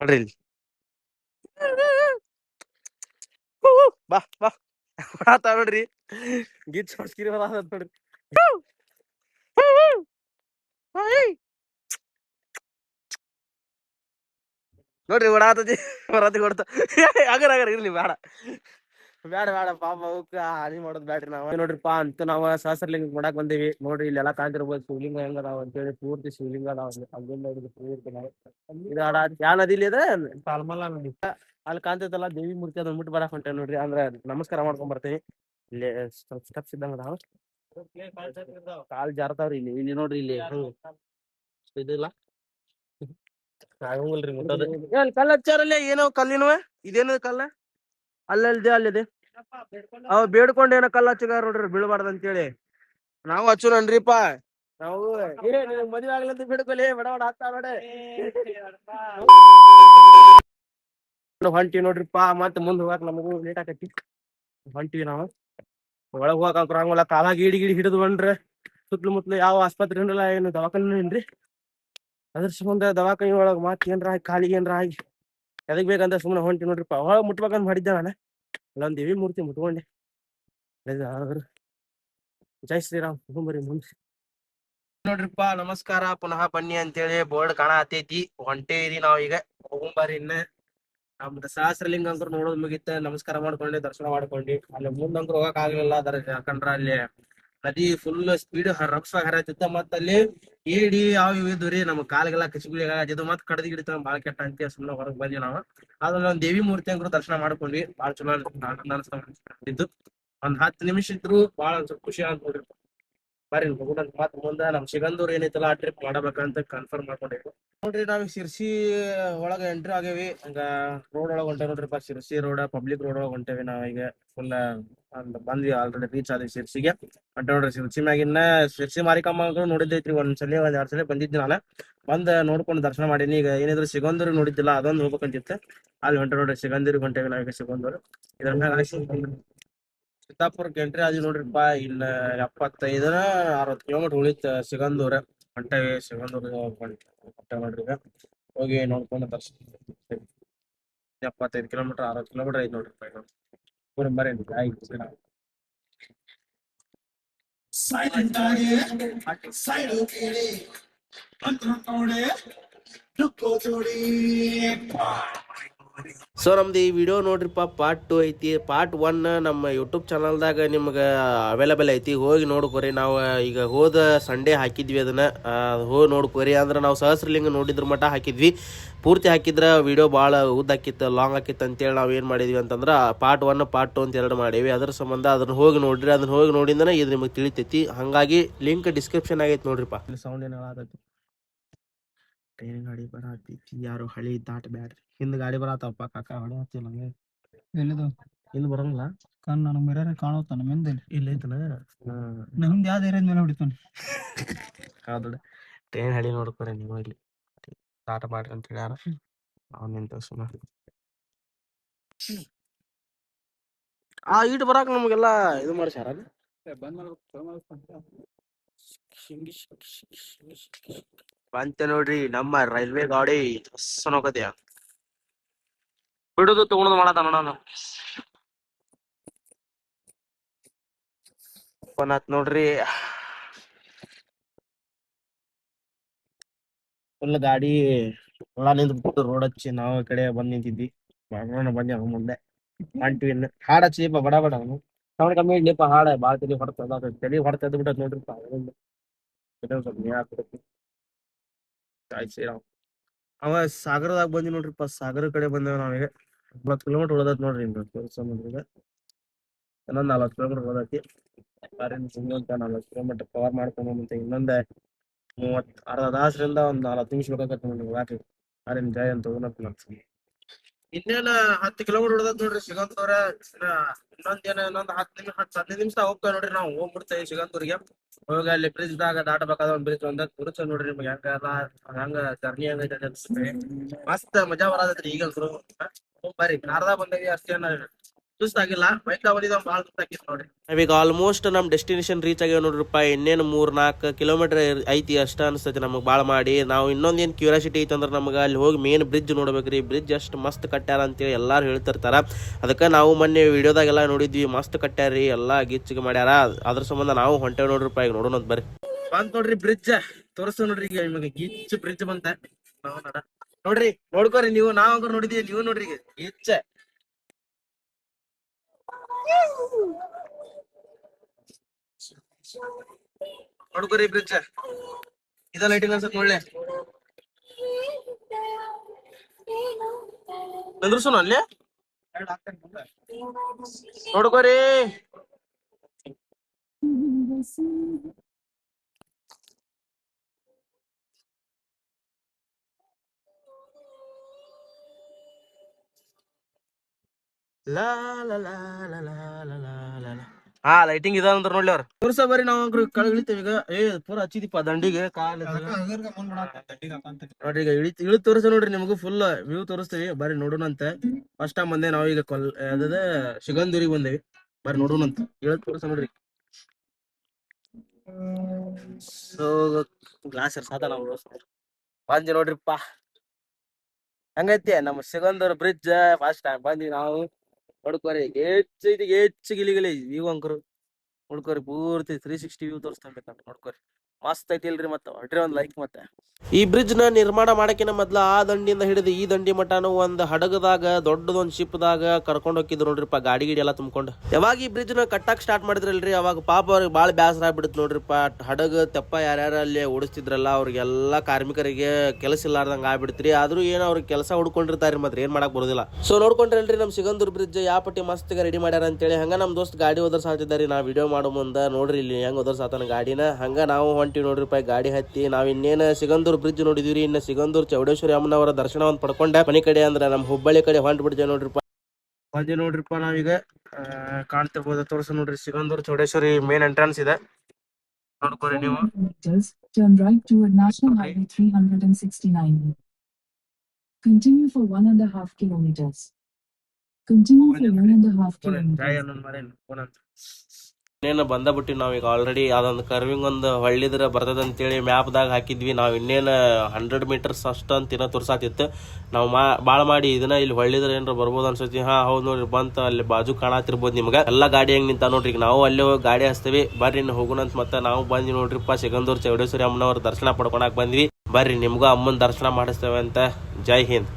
ನೋಡ್ರಿ ಇಲ್ಲಿ ಬಾ ಬಾ ಆತ ನೋಡ್ರಿ ಗೀತ್ ಹೊಡ್ಸ್ಕಿರಿ ಬರ ನೋಡ್ರಿ ನೋಡ್ರಿ ಓಡಾತತಿ ಬರತಿ ಕೊಡ್ತ ಅಗರ ಅಗರ ಇರ್ಲಿ ಬೇಡ ಬೇಡ ಬೇಡ ಪಾಪ ಅವಕ್ಕ ಹಾನಿ ಮಾಡೋದ್ ಬ್ಯಾಡ್ರಿ ನಾವ್. ನೋಡ್ರಿಪ್ಪ ಅಂತ ನಾವ ಸಹಸ್ರಲಿಂಗ ಮಾಡಕ್ ಬಂದೇವಿ. ನೋಡ್ರಿ ಇಲ್ಲೆಲ್ಲಾ ಕಾಣ್ತಿರ್ಬೋದು. ಶಿವಲಿಂಗ ಹೆಂಗ ಅದಾವ ಅಂತೇಳಿ ಪೂರ್ತಿ ಶಿವಲಿಂಗ ಅದಾವ ಅಲ್ಲಿ. ಅಲ್ಲಿಂದ ಹಿಡಿದು ಪೂರ್ತಿ ಇದು ಅಡ ಯಾ ನದಿಲಿ ಅದ? ತಾಲ್ಮಲ ನದಿ. ಅಲ್ಲಿ ಕಾಣ್ತೈತಲ್ಲ ದೇವಿ ಮೂರ್ತಿ ಅದನ್ನ ಮುಟ್ಟು ಬರಕ್ ಹೊಂಟೇವ್ ನೋಡ್ರಿ. ಅಂದ್ರ ನಮಸ್ಕಾರ ಮಾಡ್ಕೊಂಡ್ ಬರ್ತೀವಿ ಇಲ್ಲಿ ಸ್ವಲ್ಪ ಸ್ಟೆಪ್ಸ್ ಇದ್ದಂಗ ಅದಾವ. ಕಾಲ್ ಜಾರತಾವ್ರಿ ಇಲ್ಲಿ. ಇಲ್ಲಿ ನೋಡ್ರಿ ಇಲ್ಲಿ. ಇದಿಲ್ಲ. ಆಗಂಗಿಲ್ರಿ ಮುಟ್ಟೋದು ಕಲ್ಲ ಅಲ್ಲಿ ಕಲ್ಲು ಹಚ್ಚಾರಲ್ಲೇ ಏನೋ ಕಲ್ಲಿನವ? ಇದೇನದ ಕಲ್ಲ? ಅಲ್ಲಲ್ದೆ ಅಲ್ಲಿದೆ. ಅವ್ ಬೇಡ್ಕೊಂಡ್ ಏನ ಕಲ್ಲ ಹಚ್ಚಗಾರ ನೋಡ್ರಿ ಬೀಳ್ಬಾರ್ದ ಅಂತೇಳಿ. ನಾವು ಹಚ್ಚುನನ್ರಿಪ್ಪ ನಾವು ಏ ನಿನಗ್ ಮದ್ವೆ ಆಗ್ಲಂತ ಬಿಡ್ಕೊಲಿ ಬಡ ಬಡ ಹತ್ತ ನೋಡಿ. ಹೊಂಟಿವಿ ನೋಡ್ರಿಪ್ಪ ಮತ್ ಮುಂದ್ ಹೋಗಾಕ ನಮಗೂ ಲೇಟ್ ಆಕತಿ ಹೊಂಟಿವಿ ನಾವು. ಒಳಗ್ ಹೋಗಾಕ ಆಗಂಗಿಲ್ಲ ಕಾಲಾಗಿ ಗೀಡಿ ಗಿಡಿ ಹಿಡಿದು ಬಂದ್ರೆ ಸುತ್ಲು ಮುತ್ಲು ಯಾವ ಆಸ್ಪತ್ರೆ ಇರಲ್ಲ ಏನು ದವಾಖಾನೆ ಏನ್ರಿ? ಅದ್ರ ಸಂಬಂಧ ದವಾಖಾನೆ ಒಳಗ್ ಮಾತ್ ಏನ್ರ ಆಗಿ ಕಾಲಿಗೆ ಏನ್ರ ಆಗಿ. ಎದಕ್ ಬೇಕಂತ ಸುಮ್ಮನೆ ಹೊಂಟಿ ನೋಡ್ರಿಪ್ಪ. ಒಳಗ್ ಮುಟ್ಬೇಕಂತ ಮಾಡಿದ್ದೆ ನಾನು. ಅಲ್ಲೊಂದ್ ದೇವಿ ಮೂರ್ತಿ ಮುಟ್ಕೊಂಡೆ. ಆದ್ರ. ಜೈ ಶ್ರೀರಾಮ್, ಕುಟುಂಬರಿ ಮುಂದೆ. ನೋಡ್ರಿಪ್ಪ, ನಮಸ್ಕಾರ. ಪುನಃ ಬನ್ನಿ ಅಂತೇಳಿ ಬೋರ್ಡ್ ಕಾಣ ಹತ್ತೈತಿ ಹೊಂಟೇರಿ ನಾವು ಈಗ. ಹೋಗುಂಬಾರಿ ಇನ್ನ. ನಮ್ದು ಸಹಸ್ರಲಿಂಗ ಅಂದ್ರು ನೋಡೋದ್ ಮುಗಿತ. ನಮಸ್ಕಾರ ಮಾಡ್ಕೊಂಡಿ, ದರ್ಶನ ಮಾಡ್ಕೊಂಡಿ. ಅಲ್ಲಿ ಮುಂದಂಕ್ರು ಹೋಗಕ್ ಆಗ್ಲಿಲ್ಲ. ಅದರ ಯಾಕಂದ್ರ ಅಲ್ಲಿ ನದಿ ಫುಲ್ ಸ್ಪೀಡ್ ರಭಸ ಹರತಿತ್ತ ಮತ್ತ ಅಲ್ಲಿ ಏಡಿ ಯಾವ ಇವ್ ರೀ ನಮ್ ಕಾಲಿಗೆಲ್ಲ ಕಚಿಗುಳಿ ಆಗಿದ್ದು ಮತ್ ಕಡದಿ ಗಿಡತ ಬಾಳ ಕೆಟ್ಟ ಅಂತ ಸುಮ್ಮನೆ ಹೊರಗ್ ಬಂದ್ವಿ ನಾವು. ಅದ್ರಲ್ಲಿ ಒಂದ್ ದೇವಿ ಮೂರ್ತಿ ಅಂಗ್ರು ದರ್ಶನ ಮಾಡ್ಕೊಂಡ್ವಿ. ಬಾಳ ಚಲೋ ಇದ್ದು ಅನಿಸ್ತು ಒಂದ್ ಹತ್ತು ನಿಮಿಷ ಇದ್ರು ಬಾಳ ಸ್ವಲ್ಪ ಖುಷಿ ಅಂತ ನೋಡ್ರಿ. ಬರ್ರಿ ಹೋಗೋಣ ಮುಂದ ನಮ್ ಸಿಗಂದೂರ್ ಏನೈತಲ್ಲ ಆ ಟ್ರಿಪ್ ಮಾಡಬೇಕಂತ ಕನ್ಫರ್ಮ್ ಮಾಡ್ಕೊಂಡಿವಿ ನೋಡ್ರಿ ನಾವ್ ಶಿರ್ಸಿ ಒಳಗ ಎಂಟ್ರಿ ಆಗೇವಿ ಹಂಗ ರೋಡ್ ಒಳಗ ಹೊಂಟೇವಿ ನೋಡ್ರಿಪ್ಪ. ಶಿರ್ಸಿ ರೋಡ್ ಪಬ್ಲಿಕ್ ರೋಡ್ ಒಳಗ ಹೊಂಟೇವಿ ನಾವ್ ಈಗ ಫುಲ್ ಬಂದ್ವಿ ಆಲ್ರೆಡಿ ರೀಚ್ ಆದ್ವಿ ಶಿರ್ಸಿಗೆ. ಹೊಂಟೆ ನೋಡ್ರಿ ಶಿರ್ಸಿ ಮ್ಯಾಗಿನ್ನ ಶಿರ್ಸಿ ಮಾರಿಕಮ್ಮ ನೋಡಿದ್ದೈತ್ರಿ ಒಂದ್ ಸಲ ಒಂದ್ ಎರಡ್ ಸಲ ಬಂದಿದ್ದೆ ನಾನು. ಬಂದ್ ನೋಡ್ಕೊಂಡು ದರ್ಶನ ಮಾಡೀನಿ. ಈಗ ಏನಿದ್ರು ಸಿಗಂದೂರು ನೋಡಿದ್ದಿಲ್ಲ, ಅದೊಂದು ಹೋಗ್ಬೇಕಂತಿತ್ತು. ಅಲ್ಲಿ ಹೊಂಟೆ ನೋಡ್ರಿ ಸಿಗಂದೂರಿಗೆ ಹೊಂಟೇವಿ ನಾವೀಗ ಸಿಗಂದೂರ್ ಇದ್ರ ಮ್ಯಾಗ ಚಿತ್ತಾಪುರಕ್ಕೆ ಎಂಟ್ರಿ ಆದ್ವಿ ನೋಡ್ರಿಪ್ಪ ಇಲ್ಲ ಎಪ್ಪತ್ತೈದರ ಅರವತ್ತು ಕಿಲೋಮೀಟರ್ ಉಳಿತ ಸಿಗಂದೂರ ಹೊಂಟೇವಿ ಸಿಗಂದೂರ್ ಹೊಂಟೇವಿ ನೋಡ್ರಿ ಈಗ ಹೋಗಿ ನೋಡ್ಕೊಂಡು ದರ್ಶನ ಎಪ್ಪತ್ತೈದು ಕಿಲೋಮೀಟರ್ ಅರವತ್ತು ಕಿಲೋಮೀಟರ್ ಐತಿ ನೋಡ್ರಿಪ್ಪ ಇದು ಬರೀ ಬರೇನ್ರಿ ಆಯ್ತು Silent target, silent kitty, ಮಂತ್ರ ನೋಡೆ ನುಕ್ಕೋ ಜೋಡಿ ಸೊ ನಮ್ದು ಈ ವಿಡಿಯೋ ನೋಡ್ರಿಪ್ಪ ಪಾರ್ಟ್ ಟು ಐತಿ. ಪಾರ್ಟ್ ಒನ್ ನಮ್ಮ ಯೂಟ್ಯೂಬ್ ಚಾನಲ್ದಾಗ ನಿಮ್ಗೆ ಅವೈಲೇಬಲ್ ಐತಿ. ಹೋಗಿ ನೋಡ್ಕೊರಿ. ನಾವು ಈಗ ಹೋದ ಸಂಡೇ ಹಾಕಿದ್ವಿ ಅದನ್ನ. ಹೋಗಿ ನೋಡ್ಕೊರಿ. ಅಂದ್ರೆ ನಾವು ಸಹಸ್ರಲಿಂಗ ನೋಡಿದ್ರ ಮಟ್ಟ ಹಾಕಿದ್ವಿ. ಪೂರ್ತಿ ಹಾಕಿದ್ರ ವಿಡಿಯೋ ಭಾಳ ಉದ್ದಾಕಿತ್ತು ಲಾಂಗ್ ಆಕಿತ್ತು ಅಂತೇಳಿ ನಾವು ಏನು ಮಾಡಿದ್ವಿ ಅಂತಂದ್ರೆ ಪಾರ್ಟ್ ಒನ್ ಪಾರ್ಟ್ ಟು ಅಂತ ಎರಡು ಮಾಡೀವಿ. ಅದ್ರ ಸಂಬಂಧ ಅದನ್ನ ಹೋಗಿ ನೋಡ್ರಿ. ಅದನ್ನ ಹೋಗಿ ನೋಡಿದ್ರೆ ಇದು ನಿಮಗೆ ತಿಳಿತೈತಿ. ಹಾಗಾಗಿ ಲಿಂಕ್ ಡಿಸ್ಕ್ರಿಪ್ಷನ್ ಆಗೈತೆ ನೋಡ್ರಿಪ್ಪ. ಸೌಂಡ್ ಏನು ಟ್ರೈನ್ ಗಾಡಿ ಬರತೈತಿ ಯಾರು ಹಳಿ ದಾಟ ಬ್ಯಾಡ್ರಿ ಹಿಂದ್ ಗಾಡಿ ಬರತ್ತಪ್ಪ ಕಾಕ ಹೊಡೆ ಹತ್ತಿಲ್ಲ ನಂಗೆ ಎಲ್ಲಿದು? ಇಲ್ಲಿ ಬರಂಗಿಲ್ಲ. ಕಣ್ ನನಗೆ ಮಿರರ್ ಕಾಣುತ್ತಾನ ಮಿಂದಲ್ಲಿ ಇಲ್ಲ ಐತನ? ಹಿಂದೆ ಯಾವ್ದು ಏರಿಯಾದ ಮೇಲೆ ಹೊಡಿತಾನೆ? ಹೌದು ಟ್ರೈನ್ ಹಳಿ ನೋಡ್ಕೊರೆ ನೀವು ಇಲ್ಲಿ. ದಾಟ ಮಾಡ್ರಿ ಅಂತ ಹೇಳ್ಯಾರ. ಅವ್ನು ನಿಂತ ಸುಮಾರು ಆ ಈಟ್ ಬರಾಕ ನಮಗೆಲ್ಲ ಇದು ಮಾಡ್ಸ್ಯಾರ ಬಂತೆ ನೋಡ್ರಿ, ನಮ್ಮ ರೈಲ್ವೆ ಗಾಡಿ ಹೋಗತ್ಯ ಬಿಡುದು ತಗೊಂಡು ನಾನು. ಫೋನ್ ನೋಡ್ರಿ. ಫುಲ್ ಗಾಡಿ ಒಳ ನಿಂತ್ಬಿಟ್ಟು ರೋಡ್ ಹಚ್ಚಿ ನಾವು ಕಡೆ ಬಂದ್ ನಿಂತಿದ್ವಿ. ಮಾಡೋಣ ಅವ್ನ ಮುಂದೆ. ಹೊಂಟ್ವಿ ಹಾಡ ಹಚ್ಚಿಪ್ಪ ಬಡ ಬಡ ಅವನು. ಸೌಂಡ್ ಕಮ್ಮಿ ಇಡ್ಲಿಪ್ಪ ಹಾಡ ಭಾಳ ತಲೆ ಹೊಡ್ತದ, ತಲೆ ಹೊಡ್ತದ್ ಬಿಟ್ಟದ್ ನೋಡ್ರಿಪ್ಪ. ಅದೊಂದು ಇದೊಂದ್ ಸ್ವಲ್ಪ ನೇಹ ಹಾಕ್ಬಿಡತ್ತಿ. ಜೈ ನಾವು ಅವ ಸಾಗರದಾಗ ಬಂದಿ ನೋಡ್ರಿಪ್ಪ ಸಾಗರ ಕಡೆ ಬಂದೇವ ನಾವೀಗ ಒಂಬತ್ತು ಕಿಲೋಮೀಟರ್ ಉಳದತ್ ನೋಡ್ರಿ ಸಮುದ್ರದ ಇನ್ನೊಂದ್ ನಲ್ವತ್ತು ಕಿಲೋಮೀಟರ್ ಉಳದತಿ ಅಂತ ನಾಲ್ಕು ಕಿಲೋಮೀಟರ್ ಕವರ್ ಮಾಡ್ಕೊಂಡು ಮತ್ತೆ ಇನ್ನೊಂದ ಮೂವತ್ ಅರ್ಧ ದಾಸರಿಂದ ಒಂದ್ ನಾಲ್ಕು ನಿಮಿಷ ಬೇಕಾಗತ್ತೆ ನೋಡಿ ಹೋಗಾಕ ಅರೇನ್ ಜಯ ಅಂತ ಹೋಗ್ನಪ್ಪ ಇನ್ನೇನ ಹತ್ತು ಕಿಲೋಮೀಟರ್ ಹೊಡೆದತ್ ನೋಡ್ರಿ ಸಿಗಂತವ್ರ ಇನ್ನೊಂದ್ ಏನ, ಇನ್ನೊಂದ್ ಹತ್ತು ನಿಮಿಷ ಹತ್ತು ಹದಿನೈದು ನಿಮಿಷ ಹೋಗ್ತಾವ ನೋಡ್ರಿ ನಾವು ಹೋಗ್ಬಿಡ್ತೇವೆ ಸಿಗಂತೂರಿಗೆ ಹೋಗಿ ಅಲ್ಲಿ ಬ್ರಿಡ್ಜ್ ದಾಗ ದಾಟಬೇಕಾದ ಒಂದ್ ಬ್ರಿಡ್ಜ್ ಒಂದ ಕುರುಚ ನೋಡ್ರಿ ನಿಮ್ಗೆ ಹೆಂಗ ಹೆಂಗ ಜರ್ನಿ ಹಂಗೈತೆ ಮಸ್ತ್ ಮಜಾ ಬರತೈತ್ರಿ ಈಗ ಬರ್ರಿ. ಕಾರ್ದಾಗ ಬಂದೇವಿ ಅಷ್ಟೇನ. ನೋಡ್ರಿ ನಾವೀಗ ಆಲ್ಮೋಸ್ಟ್ ನಮ್ ಡೆಸ್ಟಿನೇಷನ್ ರೀಚ್ ಆಗ್ಯಾವ ನೋಡ್ರಿಪ್ಪ ಇನ್ನೇನು ಮೂರ್ ನಾಲ್ಕು ಕಿಲೋಮೀಟರ್ ಐತಿ ಅಷ್ಟ ಅನಿಸ್ತೈತಿ ನಮಗೆ ಭಾಳ ಮಾಡಿ. ನಾವು ಇನ್ನೊಂದ್ ಏನ್ ಕ್ಯೂರಿಯಾಸಿಟಿ ಐತಿ ಅಂದ್ರೆ ನಮಗೆ ಅಲ್ಲಿ ಹೋಗಿ ಮೇನ್ ಬ್ರಿಡ್ಜ್ ನೋಡ್ಬೇಕ್ರಿ. ಬ್ರಿಡ್ಜ್ ಅಷ್ಟ ಮಸ್ತ್ ಕಟ್ಟ್ಯಾರ ಅಂತೇಳಿ ಎಲ್ಲಾರು ಹೇಳ್ತಿರ್ತಾರ. ಅದಕ್ಕೆ ನಾವು ಮೊನ್ನೆ ವಿಡಿಯೋದಾಗೆಲ್ಲ ನೋಡಿದ್ವಿ ಮಸ್ತ್ ಕಟ್ಟ್ಯಾರಿ ಎಲ್ಲಾ ಗಿಚ್ಚಿಗೆ ಮಾಡ್ಯಾರ. ಅದ್ರ ಸಂಬಂಧ ನಾವು ಹೊಂಟೇವ್ ನೋಡ್ರಿಪ್ಪ ಈಗ ನೋಡೋಣ ಬರ್ರಿ. ಬಂತ ನೋಡ್ರಿ ಬ್ರಿಡ್ಜ್ ತೋರಿಸ್ ನೋಡ್ರಿ ಈಗ ನಿಮಗೆ ಗಿಚ್ ಬ್ರಿಡ್ಜ್ ಬಂತ. ನಡ ನೋಡ್ರಿ ನೋಡ್ಕೋರಿ ನೀವು ನಾವ್ ನೋಡಿದ್ವಿ ನೀವು ನೋಡ್ರಿ ಈಗ ಗಿಚ್ಚ. ನೋಡ್ಕೋರಿ ಬ್ರಿಡ್ಜ್ ಇದ ಲೈಟಿಂಗ್ ಅನ್ಸತ್ ನೋಡ್ಲೆ. ನಂದ್ರಸೋಣ ಅಲ್ಲೇ? ನೋಡ್ಕೋರಿ. ಹಾ ಲೈಟಿಂಗ್ ಇದ ಅಂದ್ರ ನೋಡ್ಲಿ ಅವ್ರ. ತೋರ್ಸ ಬರ್ರಿ ನಾವ್ ಇಳಿತೇವ್ ಈಗ. ಏ ಪೂರ ಹಚ್ಚಿದಿಪ್ಪ ದಂಡಿಗೆ ಕಾಲ ನೋಡ್ರಿ ಈಗ ಇಳಿ ಇಳಿ ತೋರಿಸ ನೋಡ್ರಿ ನಿಮಗೂ ಫುಲ್ ವ್ಯೂ ತೋರಿಸ್ತೇವಿ. ಬರ್ರಿ ನೋಡೋಣಂತೆ ಫಸ್ಟ್ ಟೈಮ್ ಬಂದೆ ನಾವ್ ಈಗ ಕೊಲ್ ಅದ ಶಿಗಂದೂರಿಗೆ ಬಂದೇವಿ. ಬರ್ರಿ ನೋಡೋಣಂತ ಇಳಿ ತೋರಿಸ ನೋಡ್ರಿ. ಸೊ ಗ್ಲಾಸ್ ಸಾಧ ನಾವು ಬಂದಿ ನೋಡ್ರಿಪ್ಪ. ಹಂಗೈತಿ? ನಮ್ ಸಿಗಂದೂರ್ ಬ್ರಿಡ್ಜ್ ಫಸ್ಟ್ ಟೈಮ್ ಬಂದ್ವಿ ನಾವು. ನೋಡ್ಕೋರಿ ಹೆಚ್ಚು ಇದು ಹೆಚ್ಚು ಗಿಲಿಗಿಲಿ ವ್ಯೂ ಅಂಕರು ನೋಡ್ಕೋರಿ ಪೂರ್ತಿ ತ್ರೀ ಸಿಕ್ಸ್ಟಿ ವ್ಯೂ ತೋರಿಸ್ತಾ ನೋಡ್ಕೋರಿ. ಮಸ್ತ್ ಐತಿ ಇಲ್ರಿ ಮತ್ತೆ ಹೊಟ್ರಿ ಒಂದ್ ಲೈಕ್ ಮತ್ತೆ. ಈ ಬ್ರಿಡ್ಜ್ನ ನಿರ್ಮಾಣ ಮಾಡಕಿನ ಮೊದ್ಲ ಆ ದಂಡಿಯಿಂದ ಹಿಡಿದು ಈ ದಂಡಿ ಮಟಾನು ಒಂದ್ ಹಡಗದಾಗ, ದೊಡ್ಡದೊಂದ್ ಶಿಪ್ ದಾಗ ಕರ್ಕೊಂಡ್ ಹೋಗಿದ್ರು ನೋಡ್ರಿಪ್ಪ, ಗಾಡಿ ಗಿಡಿ ಎಲ್ಲ ತುಂಬ್ಕೊಂಡು. ಯಾವಾಗ ಈ ಬ್ರಿಡ್ಜ್ನ ಕಟ್ಟಾಕ್ ಸ್ಟಾರ್ಟ್ ಮಾಡಿದ್ರಲ್ರಿ, ಅವಾಗ ಪಾಪ ಅವ್ರಿಗೆ ಬಾಳ ಬ್ಯಾಸರ ಆಗ್ಬಿಡುತ್ತೆ ನೋಡ್ರಿಪ್ಪ. ಹಡಗ, ತೆಪ್ಪ ಯಾರ್ಯಾರ ಅಲ್ಲಿ ಓಡಿಸ್ತಿದ್ರಲ್ಲ, ಅವ್ರಿಗೆಲ್ಲ ಕಾರ್ಮಿಕರಿಗೆ ಕೆಲಸ ಇಲ್ಲಾರ್ದಂಗ ಆಗ್ಬಿಡ್ತ್ರಿ. ಆದ್ರೂ ಏನ್ ಅವ್ರಿಗೆ ಕೆಲಸ ಹುಡ್ಕೊಂಡಿರ್ತಾರ ಮಾತ್ರ, ಏನ್ ಮಾಡಕ್ ಬರೋದಿಲ್ಲ. ಸೊ ನೋಡ್ಕೊಂಡ್ರಲ್ರಿ ನಮ್ ಸಿಗಂದೂರ್ ಬ್ರಿಡ್ಜ್ ಯಾವ ಪಟ್ಟಿ ಮಸ್ತ್ ರೆಡಿ ಮಾಡ್ಯಾರ ಅಂತೇಳಿ, ಹಂಗ ನಮ್ ದೋಸ್ತ್ ಗಾಡಿ ಓದರ್ಸಾತಿದ್ದಾರಿ ನಾ ವಿಡಿಯೋ ಮಾಡೋ ಮುಂದ ನೋಡ್ರಿ ಇಲ್ಲಿ ಹೆಂಗ್ ಓದರ್ಸಾತನ ಗಾಡಿನ, ಹಂಗ ನಾವು ಹೊಂಟಿವಿ ನೋಡ್ರಿಪ್ಪ ಗಾಡಿ ಹತ್ತಿ ನಾವ್ ಇನ್ನೇನ ಸಿಗಂದೂರ್ ಬ್ರಿಡ್ಜ್ ನೋಡಿದಿವ್ರಿ ಇನ್ನ ಸಿಗಂದೂರ್ ಚೌಡೇಶ್ವರಿ ಅಮ್ಮನವರ ದರ್ಶನ ಒಂದ್ ಪಡ್ಕೊಂಡ ಮನಿ ಕಡೆ ಅಂದ್ರ ನಮ್ ಹುಬ್ಬಳ್ಳಿ ಕಡೆ ಹೊಂಟ್ ಬಿಡ್ತೇವೆ ನೋಡ್ರಿಪ್ಪ ಬಂದಿ ನೋಡ್ರಿಪ್ಪ ನಾವೀಗ ಕಾಣ್ತಿರ್ಬೋದು ತೋರ್ಸ ನೋಡ್ರಿ ಸಿಗಂದೂರ್ ಚೌಡೇಶ್ವರಿ ಮೇನ್ ಎಂಟ್ರೆನ್ಸ್ ಇದೆ ನೋಡ್ಕೊರಿ ನೀವು meters, turn right toward National Okay. Highway 369. Continue for one and a half kilometers. Continue for one and a half kilometers. ಇನ್ನೇನು ಬಂದ ನಾವು ನಾವೀಗ ಆಲ್ರೆಡಿ ಅದೊಂದು ಕರ್ವಿಂಗ್ ಒಂದು ಹೊಳ್ಳಿದ್ರ ಬರ್ತದ ಅಂತೇಳಿ ಮ್ಯಾಪ್ದಾಗ ಹಾಕಿದ್ವಿ. ನಾವು ಇನ್ನೇನು ಹಂಡ್ರೆಡ್ ಮೀಟರ್ಸ್ ಅಷ್ಟು ಅಂತ ಇನ್ನೂ ತೋರ್ಸಾತಿತ್ತು. ನಾವು ಮಾ ಭಾಳ ಮಾಡಿ ಇದನ್ನ ಇಲ್ಲಿ ಹೊಳ್ಳಿದ್ರ ಏನಾರ ಬರ್ಬೋದು ಅನ್ಸತಿ. ಹಾ, ಹೌದು ನೋಡ್ರಿ, ಬಂತ ಅಲ್ಲಿ ಬಾಜು ಕಾಣತಿರ್ಬೋದು ನಿಮ್ಗೆ. ಎಲ್ಲ ಗಾಡಿ ಹೆಂಗೆ ನಿಂತ ನೋಡ್ರಿ. ಈಗ ನಾವು ಅಲ್ಲೇ ಗಾಡಿ ಹಚ್ತೀವಿ. ಬರ್ರಿ ಇನ್ನು ಹೋಗೋಣ ಅಂತ ಮತ್ತೆ ನಾವು ಬಂದ್ವಿ ನೋಡ್ರಿಪ್ಪ ಸಿಗಂದೂರ್ ಚೌಡೇಶ್ವರಿ ಅಮ್ಮನವ್ರ ದರ್ಶನ ಪಡ್ಕೊಳಕ್ ಬಂದ್ವಿ. ಬರ್ರಿ, ನಿಮ್ಗೂ ಅಮ್ಮನ ದರ್ಶನ ಮಾಡಿಸ್ತೇವೆ ಅಂತ ಜೈ ಹಿಂದ್.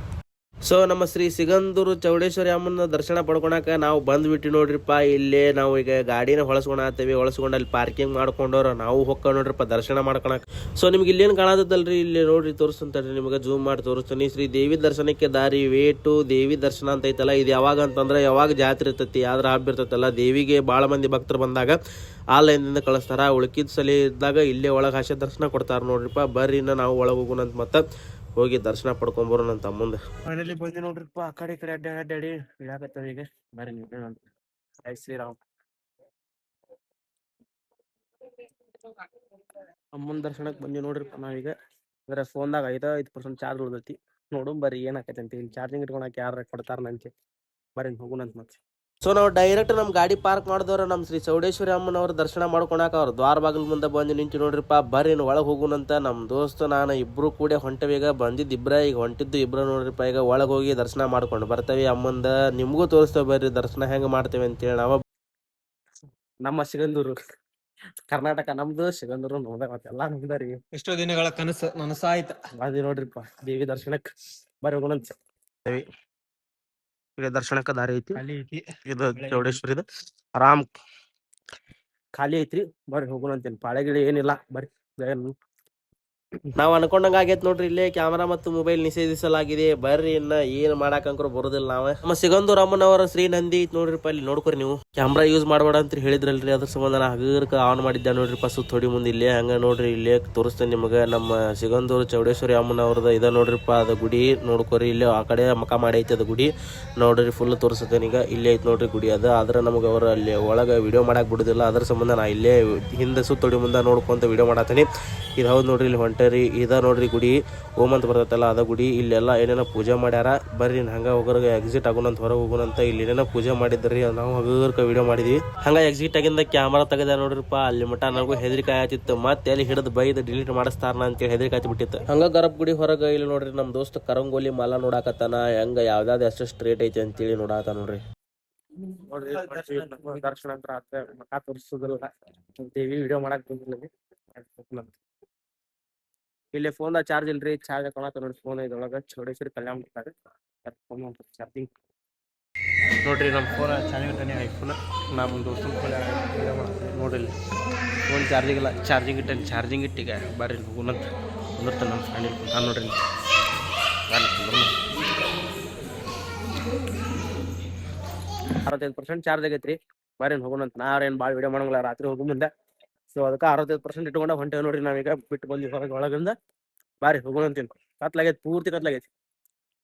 ಸೊ ನಮ್ಮ ಶ್ರೀ ಸಿಗಂದೂರು ಚೌಡೇಶ್ವರಿ ಅಮ್ಮನ ದರ್ಶನ ಪಡ್ಕೊಳಕ ನಾವು ಬಂದ್ಬಿಟ್ಟು ನೋಡ್ರಿಪ್ಪ. ಇಲ್ಲೇ ನಾವು ಈಗ ಗಾಡಿನ ಹೊಳಸ್ಕೊಳತ್ತೇವಿ ಹೊಳಸ್ಕೊಂಡು ಅಲ್ಲಿ ಪಾರ್ಕಿಂಗ್ ಮಾಡ್ಕೊಂಡವ್ರ ನಾವು ಹೊಕ್ಕ ನೋಡ್ರಿಪ್ಪ, ದರ್ಶನ ಮಾಡ್ಕೊಳಕ್ ಸೊ ನಿಮ್ಗೆ ಇಲ್ಲೇನು ಕಾಣತದಲ್ರಿ? ಇಲ್ಲಿ ನೋಡ್ರಿ ತೋರಿಸ್ತಂತಾರ್ರಿ ನಿಮಗೆ ಜೂಮ್ ಮಾಡಿ ತೋರಿಸ್ತೀನಿ. ಶ್ರೀ ದೇವಿ ದರ್ಶನಕ್ಕೆ ದಾರಿ ವೇ ಟು ದೇವಿ ದರ್ಶನ ಅಂತ ಐತಲ್ಲ, ಇದು ಯಾವಾಗ ಅಂತಂದ್ರೆ ಯಾವಾಗ ಜಾತ್ರೆ ಇರ್ತೈತಿ, ಯಾವ್ದ್ರ ಹಬ್ಬ ಇರ್ತೈತಲ್ಲ, ದೇವಿಗೆ ಭಾಳ ಮಂದಿ ಭಕ್ತರು ಬಂದಾಗ ಆ ಲೈನ್ದಿಂದ ಕಳಿಸ್ತಾರ. ಉಳ್ಕಿದ ಸಲ ಇದ್ದಾಗ ಇಲ್ಲೇ ಒಳಗೆ ಹಾಸ್ಯ ದರ್ಶನ ಕೊಡ್ತಾರೆ ನೋಡ್ರಿಪ್ಪ. ಬರ್ರಿ ನಾವು ಒಳಗೆ ಹೋಗೋಣ ಅಂತ ಮತ್ತೆ ಹೋಗಿ ದರ್ಶನ ಪಡ್ಕೊಂಬರೋಣ ನನ್ನ ಮುಂದೆ. ಮನೇಲಿ ಬಂದಿ ನೋಡ್ರಿಪ್ಪ, ಆ ಕಡೆ ಈ ಕಡೆ ಅಡ್ಡಾಡಿ ಅಡ್ಡಾಡಿ ಇಳಾಕತ್ತವ ಈಗ. ಬರ್ರಿ ಜೈ ಶ್ರೀರಾಮ್. ಅಮ್ಮನ ದರ್ಶನಕ್ಕೆ ಬಂದಿ ನೋಡ್ರಿಪ್ಪ ನಾವೀಗ. ಅಂದ್ರೆ ಫೋನ್ದಾಗ ಐದ, ಐದು ಪರ್ಸೆಂಟ್ ಚಾರ್ಜ್ ಉಳ್ದೈತಿ. ನೋಡು, ಬರ್ರಿ ಏನಾಕೈತೆ ಅಂತ ಇಲ್ಲಿ ಚಾರ್ಜಿಂಗ್ ಇಟ್ಕೊಳಕ್ಕೆ ಯಾರು ಕೊಡ್ತಾರನಂತೆ ಬರ್ರಿ ಹೋಗೋಣ ಅಂತ ಮತ್ತೆ. ಸೊ ನಾವು ಡೈರೆಕ್ಟ್ ನಮ್ಮ ಗಾಡಿ ಪಾರ್ಕ್ ಮಾಡಿದವ್ರ ನಮ್ಮ ಶ್ರೀ ಚೌಡೇಶ್ವರಿ ಅಮ್ಮನವ್ರ ದರ್ಶನ ಮಾಡ್ಕೊಳಕ ಅವ್ರ ದ್ವಾರ ಬಾಗಿಲು ಮುಂದೆ ಬಂದು ನಿಂತು ನೋಡ್ರಿಪ್ಪ ಬರ್ರಿ ಒಳಗೆ ಹೋಗುನಂತ ನಮ್ಮ ದೋಸ್ತ ನಾನು ಇಬ್ರು ಕೂಡ ಹೊಂಟವೀಗ ಬಂದಿದ್ದು ಇಬ್ರ ಈಗ ಹೊಂಟಿದ್ದು ಇಬ್ರ ನೋಡ್ರಿಪ್ಪ ಈಗ ಒಳಗೆ ಹೋಗಿ ದರ್ಶನ ಮಾಡ್ಕೊಂಡು ಬರ್ತೇವೆ. ಅಮ್ಮಂದ ನಿಮಗೂ ತೋರಿಸ್ತೇವೆ ಬರ್ರಿ ದರ್ಶನ ಹೆಂಗೆ ಮಾಡ್ತೇವೆ ಅಂತೇಳಿ ನಾವು ನಮ್ಮ ಸಿಗಂದೂರು ಕರ್ನಾಟಕ ನಮ್ದು ಸಿಗಂದೂರು ನಮ್ದ ಮತ್ತೆಲ್ಲ ನಮ್ದ ರೀ. ಎಷ್ಟೋ ದಿನಗಳ ಕನಸು ನನಸಾಯ್ತ. ಅದೇ ನೋಡ್ರಿಪ್ಪ ದೇವಿ ದರ್ಶನಕ್ಕೆ ಬರ್ರಿ ಹೋಗೋಣಂತ. ಈಗ ದರ್ಶನಕ್ಕೆ ದಾರಿ ಐತಿ. ಖಾಲಿ ಐತಿ. ಇದು ಚೌಡೇಶ್ವರಿದ. ಆರಾಮ್ ಖಾಲಿ ಐತ್ರಿ. ಬರ್ರಿ ಹೋಗೋಣ ಅಂತೇನಿ ಪಾಳೆ ಗಿಳಿ ಏನಿಲ್ಲ. ಬರ್ರಿ. ನಾವ್ ಅನ್ಕೊಂಡಂಗ ಆಗೈತ್ ನೋಡ್ರಿ, ಇಲ್ಲೇ ಕ್ಯಾಮರಾ ಮತ್ತು ಮೊಬೈಲ್ ನಿಷೇಧಿಸಲಾಗಿದೆ. ಬರ್ರಿ ಇನ್ನ ಏನ್ ಮಾಡಾಕಂಕ್ರು ಬರೋದಿಲ್ಲ ನಾವ. ನಮ್ಮ ಸಿಗಂದು ರಾಮನ್ ಶ್ರೀ ನಂದಿ ಐತ್ ನೋಡ್ರಿಪ್ಪ ಇಲ್ಲಿ ನೋಡ್ಕೊರಿ ನೀವು. ಕ್ಯಾಮ್ರಾ ಯೂಸ್ ಮಾಡಬೇಡ ಅಂತ ಹೇಳಿದ್ರಲ್ರಿ, ಅದ್ರ ಸಂಬಂಧ ನಾ ಹಗರ್ಕ ಆನ್ ಮಾಡಿದ್ದೆ ನೋಡ್ರಿಪ್ಪ ಸುತ್ತ ಥೋಡಿ ಮುಂದೆ ಇಲ್ಲೇ ಹಂಗ ನೋಡ್ರಿ, ಇಲ್ಲೇ ತೋರಿಸ್ತೇನೆ ನಿಮಗೆ. ನಮ್ಮ ಸಿಗಂದೂರು ಚೌಡೇಶ್ವರಿ ಅಮ್ಮನವ್ರದ ಇದ ನೋಡ್ರಿಪ್ಪ ಅದ ಗುಡಿ ನೋಡ್ಕೊರಿ, ಇಲ್ಲೇ ಆ ಕಡೆ ಮಕ ಮಾಡೈತಿ ಅದ ಗುಡಿ. ನೋಡ್ರಿ ಫುಲ್ ತೋರಿಸ್ತೇನೆ ಈಗ, ಇಲ್ಲೇ ಐತಿ ನೋಡ್ರಿ ಗುಡಿ ಅದ. ಆದ್ರೆ ನಮಗೆ ಅವ್ರ ಅಲ್ಲಿ ಒಳಗೆ ವಿಡಿಯೋ ಮಾಡಕ್ ಬಿಡುದಿಲ್ಲ. ಅದ್ರ ಸಂಬಂಧ ನಾ ಇಲ್ಲೇ ಹಿಂದೆ ಸುತ್ತೋಡಿ ಮುಂದೆ ನೋಡ್ಕೊಂತ ವಿಡಿಯೋ ಮಾಡತ್ತೀನಿ ಇದು ಹೌದು ನೋಡ್ರಿ, ಇಲ್ಲಿ ಹೊಂಟೆ ಹೊಂಟರಿ ಇದ ನೋಡ್ರಿ ಗುಡಿ. ಓಮ್ ಅಂತ ಬರ್ತೈತಲ್ಲ ಅದ ಗುಡಿ. ಇಲ್ಲೆಲ್ಲ ಏನೇನೋ ಪೂಜೆ ಮಾಡ್ಯಾರ. ಬರ್ರಿ ಹಂಗ ಹೋಗೋರ್ಗ ಎಕ್ಸಿಟ್ ಆಗೋಣಂತ ಹೊರಗೆ ಹೋಗೋಣಂತ ಇಲ್ಲಿ ಏನೇನೋ ಪೂಜೆ ಮಾಡಿದ್ರಿ. ನಾವು ಹಗರ್ಕ ವಿಡಿಯೋ ಮಾಡಿದ್ವಿ. ಹಂಗ ಎಕ್ಸಿಟ್ ಆಗಿಂದ ಕ್ಯಾಮ್ರಾ ತೆಗೆದ ನೋಡ್ರಿಪ್ಪ. ಅಲ್ಲಿ ಮಟ ನನಗೂ ಹೆದರಿಕೆ ಆಯ್ತಿತ್ತು ಮತ್ತೆ ಅಲ್ಲಿ ಹಿಡಿದು ಬೈದು ಡಿಲೀಟ್ ಮಾಡಿಸ್ತಾರನ ಅಂತೇಳಿ ಹೆದರಿಕೆ ಆಯ್ತು ಬಿಟ್ಟಿತ್ತು ಹಂಗ ಗರಬ್ ಗುಡಿ ಹೊರಗೆ ಇಲ್ಲಿ ನೋಡ್ರಿ ನಮ್ಮ ದೋಸ್ತ ಕರಂಗೋಲಿ ಮಾಲ ನೋಡಾಕತ್ತಾನ. ಹೆಂಗ ಯಾವ್ದಾದ್ ಎಷ್ಟು ಸ್ಟ್ರೇಟ್ ಐತಿ ಅಂತೇಳಿ ನೋಡಾತ ನೋಡ್ರಿ. ನೋಡ್ರಿ ದರ್ಶನ ಅಂತ ಮಠ ತೋರಿಸೋದಿಲ್ಲ. ದೇವಿ ವಿಡಿಯೋ ಮಾಡಕ್ ಬಂದಿಲ್ಲ. ಇಲ್ಲಿ ಫೋನ್ ಚಾರ್ಜ್ ಇಲ್ರಿ ಚಾರ್ಜ್ ಹಾಕೋಣ ನೋಡಿ ಫೋನ್ ಇದ್ರೊಳಗ ಚೌಡೇಶ್ವರಿ ಕಲ್ಯಾಣ ಮಾಡ್ತಾರೆ ಫೋನ್ ಚಾರ್ಜಿಂಗ್ ನೋಡ್ರಿ ನಮ್ಮ ಫೋನ್ ಚಾರ್ಜಿಂಗ್ ಇಟ್ಟಾನೆ ಐಫೋನ್ ನಮ್ಮ ದೋಸ್ತನ ಫೋನ್ ನೋಡ್ರಿ ಇಲ್ಲಿ ಫೋನ್ ಚಾರ್ಜಿಂಗ್ ಇಲ್ಲ ಚಾರ್ಜಿಂಗ್ ಇಟ್ಟಾನೆ ಚಾರ್ಜಿಂಗ್ ಇಟ್ಟಿಗ ಬರ್ರಿ ಹೋಗುನಂತ ಕುಂದಿರ್ತಾನೆ ನಮ್ಮ ಫ್ರೆಂಡ್ ಇಲ್ಲಿ ಕುಂತಾನ ನೋಡ್ರಿ. ಅರವತ್ತೈದು ಪರ್ಸೆಂಟ್ ಚಾರ್ಜ್ ಆಗೈತ್ರಿ. ಬರ್ರಿ ಹೋಗೋಣಂತ ನಾ ಏನು ಭಾಳ ವಿಡಿಯೋ ಮಾಡಂಗಿಲ್ಲ ರಾತ್ರಿ ಹೋಗೋ ಮುಂದೆ. ಸೊ ಅದಕ್ಕೆ ಅರವತ್ತೈದು ಪರ್ಸೆಂಟ್ ಇಟ್ಕೊಂಡ ಹೊಂಟೆ ನೋಡ್ರಿ ನಾವೀಗ ಬಿಟ್ಟು ಬಂದ್ವಿ ಹೊರಗೆ ಒಳಗಿಂದ. ಬಾರಿ ಹೋಗೋಣಂತೀನಿ ಕತ್ಲಾಗೈತಿ ಪೂರ್ತಿ ಕತ್ಲಾಗೈತಿ.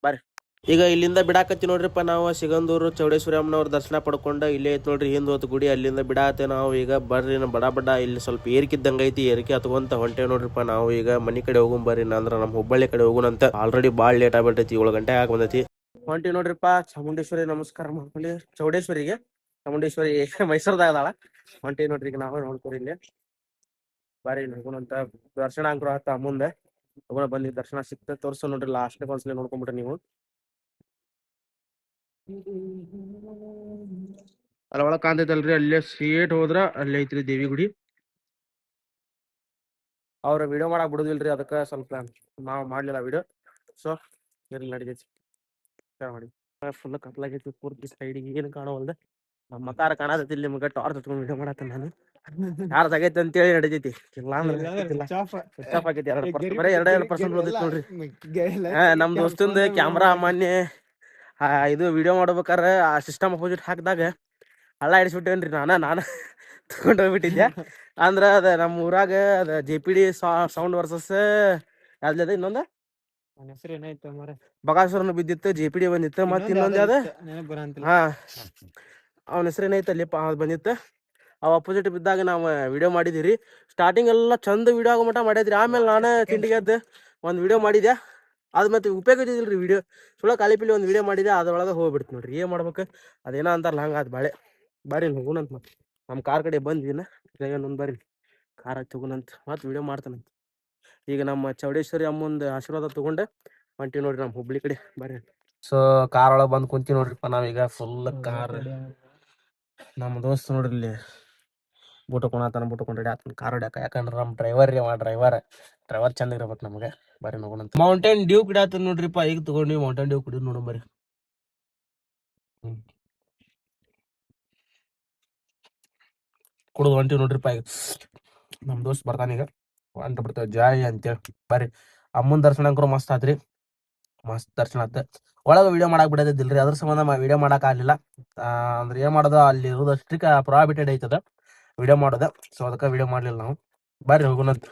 ಬಾರಿ. ಈಗ ಇಲ್ಲಿಂದ ಬಿಡಾಕತ್ತಿ ನೋಡ್ರಿಪ್ಪ ನಾವು ಸಿಗಂದೂರು ಚೌಡೇಶ್ವರಿ ಅಮ್ಮನವ್ರ ದರ್ಶನ ಪಡ್ಕೊಂಡು ಇಲ್ಲೇ ಐತಿ ನೋಡ್ರಿ ಹಿಂದ್ ಹೊತ್ತು ಗುಡಿ ಅಲ್ಲಿಂದ ಬಿಡಾತೆ ನಾವು ಈಗ ಬರ್ರಿ ನಮ್ಮ ಬಡ ಬಡ ಇಲ್ಲಿ ಸ್ವಲ್ಪ ಏರಿಕಿದ್ದಂಗೆ ಐತಿ ಏರಿಕೆ ಹತ್ಕೊಂತ ಹೊಂಟೇವ್ ನೋಡ್ರಿಪ್ಪ ನಾವು ಈಗ ಮನಿ ಕಡೆ ಹೋಗು ಬರ್ರಿ ಅಂದ್ರ ನಮ್ಮ ಹುಬ್ಬಳ್ಳಿ ಕಡೆ ಹೋಗುಣಂತ ಆಲ್ರೆಡಿ ಭಾಳ ಲೇಟ್ ಆಗ್ಬಿಟ್ಟೈತಿ ಏಳು ಗಂಟೆ ಆಗ ಬಂದೈತಿ. ಹೊಂಟಿ ನೋಡ್ರಿಪ್ಪ ಚಾಮುಂಡೇಶ್ವರಿ ನಮಸ್ಕಾರ ಮಾಡ್ಕೊಳ್ಳಿ. ಚೌಡೇಶ್ವರಿಗೆ. ಚಾಮುಂಡೇಶ್ವರಿ ಮೈಸೂರ್ದಾಗ ಅದಾಳ. ಹೊಂಟಿ ನೋಡ್ರಿ ಈಗ ನಾವು ನೋಡ್ಕೊರಿ ಇಲ್ಲಿ. ಬಾರಿ ನೋಡ್ಕೊಂಡಂತ ದರ್ಶನ ಅಂಕರು ಆತ ಮುಂದೆ. ತಗೊಂಡ ಬಂದಿ ದರ್ಶನ ಸಿಕ್ತ ತೋರ್ಸ ನೋಡ್ರಿ ಲಾಸ್ಟ್ ಒಂದ್ಸಲ ನೋಡ್ಕೊಂಡ್ಬಿಟ್ರಿ ನೀವು. ಅಲ್ಲ, ಒಳಗ್ ಕಾಣ್ತೈತಲ್ರಿ ಅಲ್ಲೇ ಸೀಟ್ ಹೋದ್ರ ಅಲ್ಲೇ ಐತ್ರಿ ದೇವಿ ಗುಡಿ ಅವ್ರ ವಿಡಿಯೋ ಮಾಡಕ್ ಬಿಡುದಿಲ್ರಿ ಅದಕ್ಕ ಸ್ವಲ್ಪ ನಾವು ಮಾಡ್ಲಿಲ್ಲ ವಿಡಿಯೋ ಸೊ ಇರ್ಲಿ ನಡಿತೈತಿ. ಮಾಡಿ. ಫುಲ್ ಕತ್ಲಾಗೈತಿ ಪೂರ್ತಿ ಸೈಡಿಗೆ ಏನು ಕಾಣವಲ್ದ. ನಮ್ಮ ಮಕಾರ ಕಾಣತೈತಿ ನಿಮ್ಗೆ ಟಾರ್ಚ್ ಹಚ್ಕೊಂಡ್ ವಿಡಿಯೋ ಮಾಡತ್ತ ನಾನು. ಯಾರ್ದು ಆಗೈತಿ ಅಂತೇಳಿ ನಡಿತೈತಿ. ಇಲ್ಲ ಆಗೈತಿ ಎರಡು ಪರ್ಸೆಂಟ್ ಬರೀ ಎರಡೇ ಎರಡು ಪರ್ಸೆಂಟ್ ಉಳ್ದೈತಿ ನೋಡ್ರಿ. ಹಾ ನಮ್ ದೋಸ್ತಂದ ಕ್ಯಾಮ್ರಾ ಮಾನ್ಯ ಇದು ವಿಡಿಯೋ ಮಾಡ್ಬೇಕಾರ ಆ ಸಿಸ್ಟಮ್ ಅಪೋಸಿಟ್ ಹಾಕಿದಾಗ ಹಳ್ಳ ಹಿಡಿಸ್ಬಿಟ್ಟೇನ್ರಿ ನಾನ ನಾನ ತಗೊಂಡ್ ಹೋಗ್ಬಿಟ್ಟಿದ್ದೆ. ಅಂದ್ರ ಅದ ನಮ್ಮ ಊರಾಗ ಅದ J P D sound versus ಯಾವ್ದು ಇನ್ನೊಂದು? ಬಗಾಸುರನ ಬಿದ್ದಿತ್ತು ಜೆ ಪಿ ಡಿ ಬಂದಿತ್ತು ಮತ್ತ ಇನ್ನೊಂದ್ ಯಾವ್ದ ಹಾ. ಅವನ ಅದು ಬಂದಿತ್ತು. ಅವ ಅಪೋಸಿಟ್ ಬಿದ್ದಾಗ ನಾವು ವಿಡಿಯೋ ಮಾಡಿದಿರಿ. ಸ್ಟಾರ್ಟಿಂಗ್ ಎಲ್ಲ ಚಂದ ವಿಡಿಯೋ ಆಗೋ ಮಟ್ಟ ಮಾಡಿದ್ರಿ. ಆಮೇಲೆ ನಾನೇ ತಿಂಡಿಗೆದ್ದು ಒಂದು ವಿಡಿಯೋ ಮಾಡಿದೆ. ಅದು ಮತ್ತೆ ಉಪಯೋಗ ಇದ್ದಿಲ್ರಿ ವಿಡಿಯೋ ಸುಳ್ಳ ಖಾಲಿ ಪಿಲಿ ಒಂದು ವಿಡಿಯೋ ಮಾಡಿದೆ. ಅದ್ರೊಳಗೆ ಹೋಗ್ಬಿಡ್ತು ನೋಡ್ರಿ. ಏನು ಮಾಡ್ಬೇಕು? ಅದೇನೋ ಅಂತಾರಲ್ಲ ಹಂಗೆ ಅದು ಬಾಳೆ. ಬಾರಿ ಹೋಗುಣಂತ ಮತ್ತೆ ನಮ್ಮ ಕಾರ್ ಕಡೆ ಬಂದಿನ ಇನ್ನೊಂದು ಬರ್ರಿ ಕಾರ್ ಹಾಕಿ ಹೋಗುಣಂತ ಮತ್ತೆ ವಿಡಿಯೋ ಮಾಡ್ತಾನಂತ. ಈಗ ನಮ್ಮ ಚೌಡೇಶ್ವರಿ ಅಮ್ಮಂದು ಆಶೀರ್ವಾದ ತಗೊಂಡೆ. ಹೊಂಟಿವಿ ನೋಡ್ರಿ ನಮ್ಮ ಹುಬ್ಳಿ ಕಡೆ. ಬರ್ರಿ ಸೊ ಕಾರ್ ಒಳಗೆ ಬಂದು ಕುಂತೀವಿ ನೋಡ್ರಿಪ್ಪ ನಾವೀಗ. ಫುಲ್ ಕಾರ್ ನಮ್ಮ ದೋಸ್ತ್ ನೋಡ್ರಿ ಇಲ್ಲಿ ಬೂಟ ಕೊಣತಾನ ಬೂಟ ಕೊಂಡ್ರಿ ಆತನ ಕಾರ್ ಹೊಡ್ಯಾಕ. ಯಾಕಂದ್ರೆ ನಮ್ಮ ಡ್ರೈವರ್ ರೀ ಅವ ಡ್ರೈವರ್ ಡ್ರೈವರ್ ಚಂದ ಇರ್ಬೇಕು ನಮಗೆ. ಬರೀ ನೋಡೋಣ ಮೌಂಟೇನ್ ಡ್ಯೂ ಕಿಡಾತ ನೋಡ್ರಿಪ್ಪ, ಈಗ ತಗೊಂಡ್ವಿ ಮೌಂಟೇನ್ ಡ್ಯೂ ಕುಡಿದ್ ನೋಡೋಣ ಬರ್ರಿ. ಕುಡಿದು ಹೊಂಟಿವಿ ನೋಡ್ರಿಪ್ಪ ಈಗ. ನಮ್ಮ ದೋಸ್ತ್ ಬರ್ತಾನ ಈಗ. ಹೊಂಟ ಬಿಡ್ತೇವೆ. ಜಾಯ್ ಅಂತೇಳಿ. ಬರ್ರಿ ಅಮ್ಮನ ದರ್ಶನ ಅಂಕರು ಮಸ್ತ್ ಆತ್ರಿ. ಮಸ್ತ್ ದರ್ಶನ ಆತ. ಒಳಗೆ ವಿಡಿಯೋ ಮಾಡಕ್ ಬಿಡೋದಿಲ್ರಿ ಅದ್ರ ಸಂಬಂಧ ವಿಡಿಯೋ ಮಾಡಕ್ ಆಗ್ಲಿಲ್ಲ. ಅಂದ್ರೆ ಏನ್ ಮಾಡೋದು ಅಲ್ಲಿ ಇರೋದು ಸ್ಟ್ರಿಕ್ ಪ್ರಾಬಿಟೆಡ್ ಐತದ ವಿಡಿಯೋ ಮಾಡೋದ. ಸೊ ಅದಕ್ಕೆ ವಿಡಿಯೋ ಮಾಡ್ಲಿಲ್ಲ ನಾವು. ಬರ್ರಿ ಹೋಗುನಂತ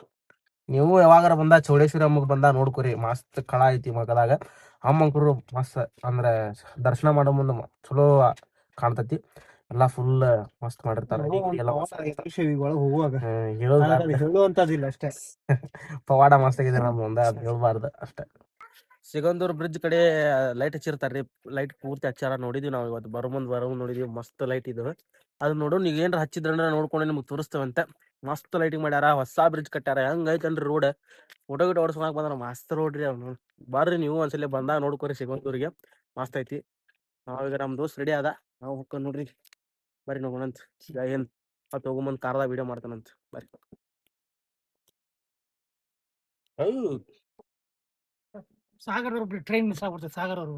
ನೀವು ಯಾವಾಗಾರ ಬಂದ ಚೌಡೇಶ್ವರಿ ಅಮ್ಮಗ್ ಬಂದ ನೋಡ್ಕೊರಿ. ಮಸ್ತ್ ಕಳ ಐತಿ ಮಗದಾಗ. ಅಮ್ಮಂಕರು ಮಸ್ತ್ ಅಂದ್ರೆ ದರ್ಶನ ಮಾಡೋ ಮುಂದೆ ಚಲೋ ಕಾಣ್ತತಿ. ಎಲ್ಲಾ ಫುಲ್ ಮಸ್ತ್ ಮಾಡಿರ್ತಾರ ಪವಾಡ ಮಸ್ತ್ ಆಗಿದೆ ನಮ್ಮ ಮುಂದೆ ಅದು ಹೇಳ್ಬಾರ್ದು ಅಷ್ಟೇ. ಸಿಗಂದೂರ್ ಬ್ರಿಡ್ಜ್ ಕಡೆ ಲೈಟ್ ಹಚ್ಚಿರ್ತಾರ್ರಿ ಲೈಟ್ ಪೂರ್ತಿ ಹಚ್ಚಾರ ನೋಡಿದ್ವಿ ನಾವು ಇವತ್ತು ಬರೋ ಮುಂದ್ ಬರೋ ನೋಡಿದ್ವಿ. ಮಸ್ತ್ ಲೈಟ್ ಇದು. ಅದು ನೋಡು ನೀವು ಏನ್ರ ಹಚ್ಚಿದ್ರಂದ್ರ ನೋಡ್ಕೊಂಡು ನಿಮ್ಗೆ ತೋರಿಸ್ತೇವಂತೆ. ಮಸ್ತ್ ಲೈಟಿಂಗ್ ಮಾಡ್ಯಾರ. ಹೊಸ ಬ್ರಿಡ್ಜ್ ಕಟ್ಟಾರ ಹೆಂಗ್ ಐತಲ್ರಿ ರೋಡ್ ಫೋಟೋ ಗಿಟ ಹೊಡ್ಸ್ಕೊಳಕ್ ಬಂದ್ರ ಮಸ್ತ್ ರೋಡ್ ರೀ ಅವ್ನು. ಬರ್ರಿ ನೀವು ಒಂದ್ಸಲಿ ಬಂದಾಗ ನೋಡ್ಕೊರಿ ಸಿಗಂದೂರಿಗೆ. ಮಸ್ತ್ ಐತಿ. ನಾವೀಗ ನಮ್ಮ ದೋಸ್ತ್ ರೆಡಿ ಅದ. ನಾವು ಹೋಗ್ಕೊಂಡು ನೋಡ್ರಿ. ಬರ್ರಿ ನೋಡೋಣಂತ ಈಗ ಏನ್ ಅತ್ ಹೋಗೋಮಂದ್ ಕಾರ್ದಾಗ ವಿಡಿಯೋ ಮಾಡ್ತಾನಂತ. ಬರ್ರಿ. ಹೌದು. ಸಾಗರ್ ಅವ್ರು ಟ್ರೈನ್ ಮಿಸ್ ಆಗ್ಬಿಡ್ತದೆ, ಸಾಗರ್ ಅವರು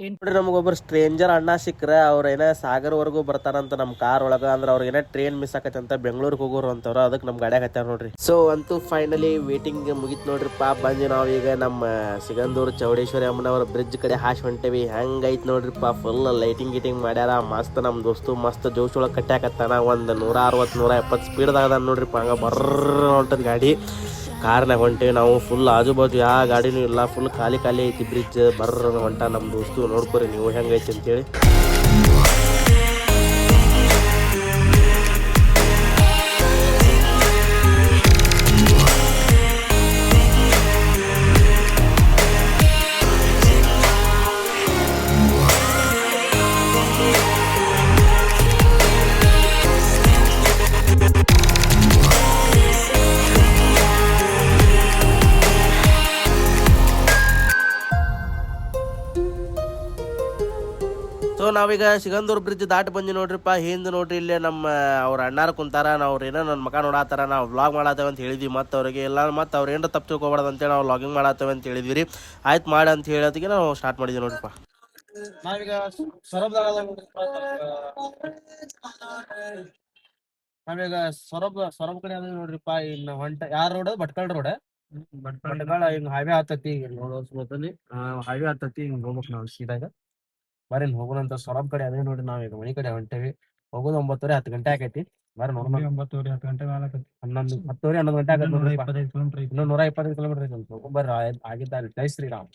ಏನ್ ನೋಡ್ರಿ ನಮಗೊಬ್ರು ಸ್ಟ್ರೇಂಜರ್ ಅಣ್ಣ ಸಿಕ್ಕ್ರ ಅವ್ರ ಏನ ಸಾಗರ್ವರೆಗೂ ಬರ್ತಾರಂತ ನಮ್ಮ ಕಾರ್ ಒಳಗ ಅಂದ್ರೆ ಅವ್ರ ಏನ ಟ್ರೈನ್ ಮಿಸ್ ಆಕತ್ತೆ ಅಂತ ಬೆಂಗಳೂರಿಗೆ ಹೋಗೋರು ಅಂತವ್ರ ಅದಕ್ಕೆ ನಮ್ಮ ಗಾಡಿ ಹತ್ತಾರ ನೋಡ್ರಿ. ಸೊ ಅಂತೂ ಫೈನಲಿ ವೇಟಿಂಗ್ ಮುಗಿತ್ ನೋಡ್ರಿಪ್ಪ ಬಂದ್ವಿ ನಾವೀಗ ನಮ್ಮ ಸಿಗಂದೂರು ಚೌಡೇಶ್ವರಿ ಅಮ್ಮನವರ ಬ್ರಿಡ್ಜ್ ಕಡೆ ಹಾಶ್ ಹೊಂಟೇವಿ. ಹೆಂಗೈತ್ ನೋಡ್ರಿಪ್ಪ ಫುಲ್ ಲೈಟಿಂಗ್ ಗಿಟಿಂಗ್ ಮಾಡ್ಯಾರ, ಮಸ್ತ್ ನಮ್ಮ ದೋಸ್ತು ಮಸ್ತ್ ಜೋಶ್ ಒಳಗೆ ಕಟ್ಟಾಕತ್ತಾನ ಒಂದು ನೂರ ಅರವತ್ತು ನೂರ ಎಪ್ಪತ್ತು ಸ್ಪೀಡ್ದಾಗ ನೋಡ್ರಿ ಪಾ ಹಂಗ ಬರ್ರ ಹೊಂಟದ ಗಾಡಿ. ಕಾರ್ನಾಗ ಹೊಂಟೇವಿ ನಾವು ಫುಲ್ ಆಜು ಬಾಜು ಯಾವ ಗಾಡಿನೂ ಇಲ್ಲ ಫುಲ್ ಖಾಲಿ ಖಾಲಿ ಐತಿ ಬ್ರಿಡ್ಜ್ ಬರ್ರ ಹೊಂಟ ನಮ್ಮ ದೋಸ್ತು ನೋಡ್ಕೊರಿ ನೀವು ಹೆಂಗೈತಿ ಅಂತೇಳಿ. ಸೊ ನಾವೀಗ ಸಿಗಂದೂರ್ ಬ್ರಿಡ್ಜ್ ದಾಟಿ ಬಂದಿ ನೋಡ್ರಿಪ್ಪ. ಹಿಂದ್ ನೋಡ್ರಿ ಇಲ್ಲೇ ನಮ್ಮ ಅವ್ರ ಅಣ್ಣಾರ ಕುಂತಾರ. ನಾವು ಏನೋ ನನ್ನ ಮಕ ನೋಡಾತಾರ. ನಾವು ವ್ಲಾಗ್ ಮಾಡತ್ತೇವೆ ಅಂತ ಹೇಳಿದ್ವಿ. ಮತ್ತೆ ಅವ್ರಿಗೆ ಇಲ್ಲ ಮತ್ತೆ ಅವ್ರು ಏನಾರ ತಪ್ಪು ತಿಳ್ಕೊಬಾರ್ದು ಅಂತೇಳಿ ನಾವು ವ್ಲಾಗಿಂಗ್ ಮಾಡತ್ತೇವೆ ಅಂತ ಹೇಳಿದ್ವಿ ರೀ. ಆಯ್ತು ಮಾಡಿ ಅಂತ ಹೇಳೋದಕ್ಕೆ ನಾವು ಸ್ಟಾರ್ಟ್ ಮಾಡಿದ್ವಿ ನೋಡ್ರಿಪ್ಪ. ನಾವೀಗ ಸೊರಬ ನಾವೀಗ ಸೊರಬ್ ಸೊರಬ್ ಕಡೆ ಅದ ನೋಡ್ರಿಪ್ಪ. ಇನ್ನು ಹೊಂಟ ಯಾರ ರೋಡ್ ಭಟ್ಕಳ ರೋಡ್ ಭಟ್ಕಳ. ಹಿಂಗ್ ಹೈವೇ ಆತತಿ ನೋಡೋಸ್ಬೋದನಿ ಹೈವೇ ಆತತಿ ಹಿಂಗ್ ಹೋಗ್ಬೇಕು ನಾವು ಸೀದಾಗ. ಬರ್ರಿ ಹೋಗೋಣಂತ ಸೊರಬ್ ಕಡೆ ಅದೇ ನೋಡಿ ನಾವ್ ಈಗ ಮನಿ ಕಡೆ ಹೊಂಟೇವಿ. ಹೋಗೋದು ಒಂಬತ್ತುವರೆ ಹತ್ತು ಗಂಟೆ ಆಕೈತಿ. ಬರ್ರಿ ನೋಡೋಣ ಒಂಬತ್ತುವರೆ ಹತ್ತು ಗಂಟೆ. ಹನ್ನೊಂದು ಹತ್ತುವರೆ ಹನ್ನೊಂದು ಗಂಟೆ ಆಗತ್ತೆ ನೂರ ಇಪ್ಪತ್ತೈದು ಕಿಲೋಮೀಟರ್ ಐತಿ. ಇನ್ನೂ ನೂರ ಇಪ್ಪತ್ತೈದು ಕಿಲೋಮೀಟರ್ ಐತಿ ಅಂತ ಬರ್ರಿ ಆಗಿದ್ದಾರೆ ಜೈ ಶ್ರೀರಾಮ್.